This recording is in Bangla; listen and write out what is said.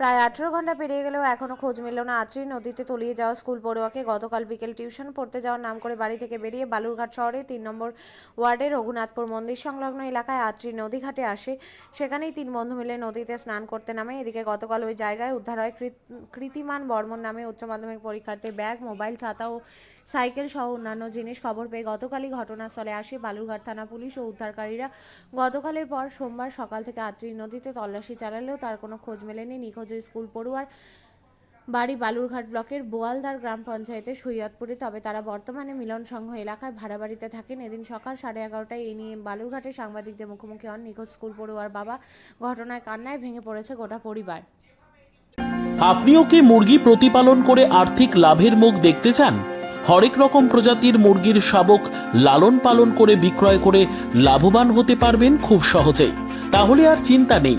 প্রায় আঠেরো ঘণ্টা পেরিয়ে গেলেও এখনও খোঁজ মিলল না। আত্রি নদীতে তলিয়ে যাওয়া স্কুল পড়ুয়াকে গতকাল বিকেল টিউশন পড়তে যাওয়ার নাম করে বাড়ি থেকে বেরিয়ে বালুরঘাট শহরে তিন নম্বর ওয়ার্ডের রঘুনাথপুর মন্দির সংলগ্ন এলাকায় আত্রি নদীঘাটে আসে। সেখানেই তিন বন্ধু মিলে নদীতে স্নান করতে নামে। এদিকে গতকাল ওই জায়গায় উদ্ধার হয় কৃত- কৃতিমান বর্মন নামে উচ্চ মাধ্যমিক পরীক্ষার্থীর ব্যাগ, মোবাইল, ছাতা ও সাইকেল সহ অন্যান্য জিনিস খবর পেয়ে গতকালই ঘটনাস্থলে আসে বালুরঘাট থানা পুলিশ ও উদ্ধারকারীরা। গতকালের পর সোমবার সকাল থেকে আত্রি নদীতে তল্লাশি চালালেও তার কোনো খোঁজ মেলেনি। নিখোঁজ ওই স্কুল পড়ুয়ার বাড়ি বালুরঘাট ব্লকের বোয়ালদার গ্রাম পঞ্চায়েতের সৈয়দপুরে। তবে তারা বর্তমানে মিলন সংঘ এলাকায় ভাড়া বাড়িতে থাকেন। এদিন সকাল সাড়ে এগারোটায় এই নিয়ে বালুরঘাটে সাংবাদিকদের মুখোমুখি হন নিখোঁজ স্কুল পড়ুয়ার বাবা। ঘটনায় কান্নায় ভেঙে পড়েছে গোটা পরিবার। আপনিও কি মুরগি প্রতিপালন করে আর্থিক লাভের মুখ দেখতে চান? হরেক রকম প্রজাতির মুরগির শাবক লালন পালন করে বিক্রয় করে লাভবান হতে পারবেন খুব সহজেই। তাহলে আর চিন্তা নেই।